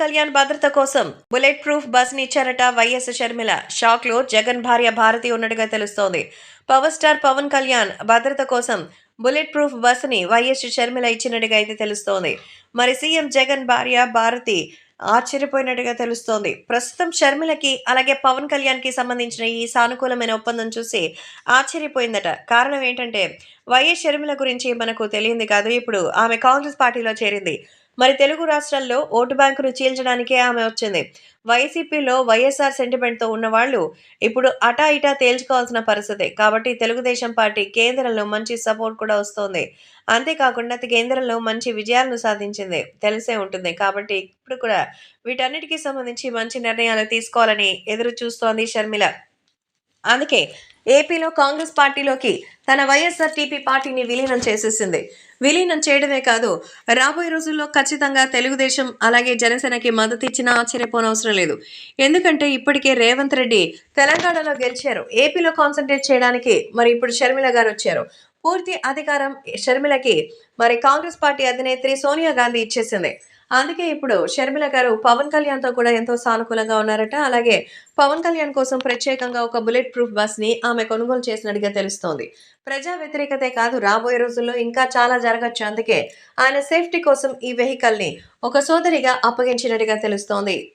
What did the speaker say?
కళ్యాణ్ భద్రత కోసం bullet proof బస్ని ఇచ్చారట వైఎస్ షర్మిల. షాక్లో జగన్ భార్య భారతి ఉన్నట్టుగా తెలుస్తోంది. పవర్ స్టార్ పవన్ కళ్యాణ్ భద్రత కోసం బుల్లెట్ ప్రూఫ్ బస్ని వైఎస్ షర్మిల ఇచ్చినట్టుగా అయితే తెలుస్తోంది. మరి సీఎం జగన్ భార్య భారతి ఆశ్చర్యపోయినట్టుగా తెలుస్తోంది. ప్రస్తుతం షర్మిలకి అలాగే పవన్ కళ్యాణ్కి సంబంధించిన ఈ సానుకూలమైన ఒప్పందం చూసి ఆశ్చర్యపోయిందట. కారణం ఏంటంటే వైఎస్ షర్మిల గురించి మనకు తెలియంది కాదు. ఇప్పుడు ఆమె కాంగ్రెస్ పార్టీలో చేరింది. మరి తెలుగు రాష్ట్రాల్లో ఓటు బ్యాంకును చీల్చడానికే ఆమె వచ్చింది. వైసీపీలో వైఎస్ఆర్ సెంటిమెంట్తో ఉన్నవాళ్ళు ఇప్పుడు అటా ఇటా తేల్చుకోవాల్సిన పరిస్థితి. కాబట్టి తెలుగుదేశం పార్టీ కేంద్రంలో మంచి సపోర్ట్ కూడా వస్తోంది. అంతేకాకుండా కేంద్రంలో మంచి విజయాలను సాధించింది. తెలిసే ఉంటుంది. కాబట్టి ఇప్పుడు కూడా వీటన్నిటికీ సంబంధించి మంచి నిర్ణయాలు తీసుకోవాలని ఎదురు చూస్తోంది షర్మిల. అందుకే ఏపీలో కాంగ్రెస్ పార్టీలోకి తన వైఎస్ఆర్టీపీ పార్టీని విలీనం చేసేసింది. విలీనం చేయడమే కాదు రాబోయే రోజుల్లో ఖచ్చితంగా తెలుగుదేశం అలాగే జనసేనకి మద్దతు ఇచ్చినా ఆశ్చర్యపోనవసరం లేదు. ఎందుకంటే ఇప్పటికే రేవంత్ రెడ్డి తెలంగాణలో గెలిచారు. ఏపీలో కాన్సన్ట్రేట్ చేయడానికి మరి ఇప్పుడు షర్మిల గారు వచ్చారు. పూర్తి అధికారం షర్మిలకి మరి కాంగ్రెస్ పార్టీ అధినేత్రి సోనియా గాంధీ ఇచ్చేసింది. అందుకే ఇప్పుడు షర్మిల గారు పవన్ కళ్యాణ్తో కూడా ఎంతో సానుకూలంగా ఉన్నారట. అలాగే పవన్ కళ్యాణ్ కోసం ప్రత్యేకంగా ఒక బుల్లెట్ ప్రూఫ్ బస్ని ఆమె కొనుగోలు చేసినట్టుగా తెలుస్తోంది. ప్రజా వ్యతిరేకతే కాదు రాబోయే రోజుల్లో ఇంకా చాలా జరగచ్చు. అందుకే ఆయన సేఫ్టీ కోసం ఈ వెహికల్ని ఒక సోదరిగా అప్పగించినట్టుగా తెలుస్తోంది.